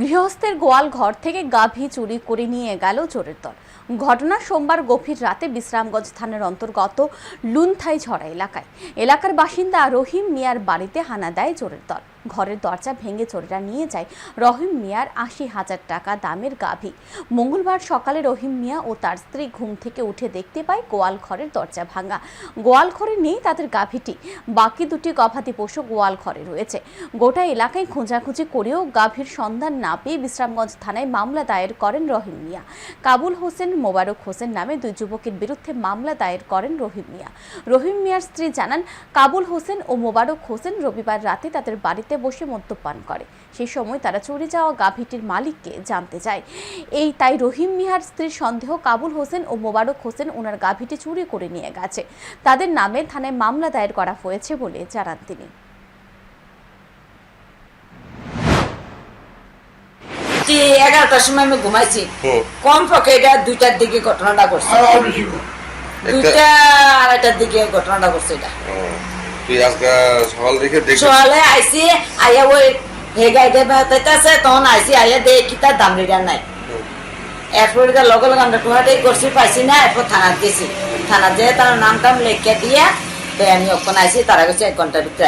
গৃহস্থের গোয়াল ঘর থেকে গাভী চুরি করে নিয়ে গেল চোরের দল। ঘটনা সোমবার গভীর রাতে বিশ্রামগঞ্জ থানার অন্তর্গত লুনথাই ছড়া এলাকায়। এলাকার বাসিন্দা রহিম মিয়ার বাড়িতে হানা দেয় চোরের দল। ঘরের দরজা ভেঙে চোরেরা নিয়ে যায় রহিম মিয়ার আশি হাজার টাকা দামের গাভী। মঙ্গলবার সকালে রহিম মিয়া ও তার স্ত্রী ঘুম থেকে উঠে দেখতে পায় গোয়াল ঘরের দরজা ভাঙা। গোয়াল ঘরে নেই তাদের গাভীটি। বাকি দুটি গবাদি পশু গোয়াল ঘরে রয়েছে। গোটা এলাকায় খোঁজাখুঁজি করেও গাভীর সন্ধান না পেয়ে বিশ্রামগঞ্জ থানায় মামলা দায়ের করেন রহিম মিয়া। কাবুল হোসেন মোবারক হোসেন নামে দুই যুবকের বিরুদ্ধে মামলা দায়ের করেন রহিম মিয়া। রহিম মিয়ার স্ত্রী জানান, কাবুল হোসেন ও মোবারক হোসেন রবিবার রাতে তাদের বাড়িতে বসে মদ্যপান করে। সেই সময় তারা চুরি যাওয়া গাভীটির মালিককে জানতে চায়। এই তাই রহিম মিয়ার স্ত্রীর সন্দেহ কাবুল হোসেন ও মোবারক হোসেন ওনার গাভীটি চুরি করে নিয়ে গেছে। তাদের নামে থানায় মামলা দায়ের করা হয়েছে বলে জানান তিনি। এগারোটার সময় আমি ঘুমাইছি। কম পক্ষে এটা দুইটার দিকে ঘটনাটা করছে দুইটা আড়াইটার দিকে ঘটনাটা করছে এটা। তুই আজকে সকাল দেখ সকালে আইয়া ওই হে গাইতে পাইতেছে তখন আইসি আইয়া দে কি তার দাম লিটার নাই। এরপর লগে লগে আমরা করছি পাইছি না এরপর থানাত গেছি থানাত যেয়ে তার নাম টাম দিয়ে আমি ওখানে আইসি তারা গেছে এক ঘণ্টার ভিতরে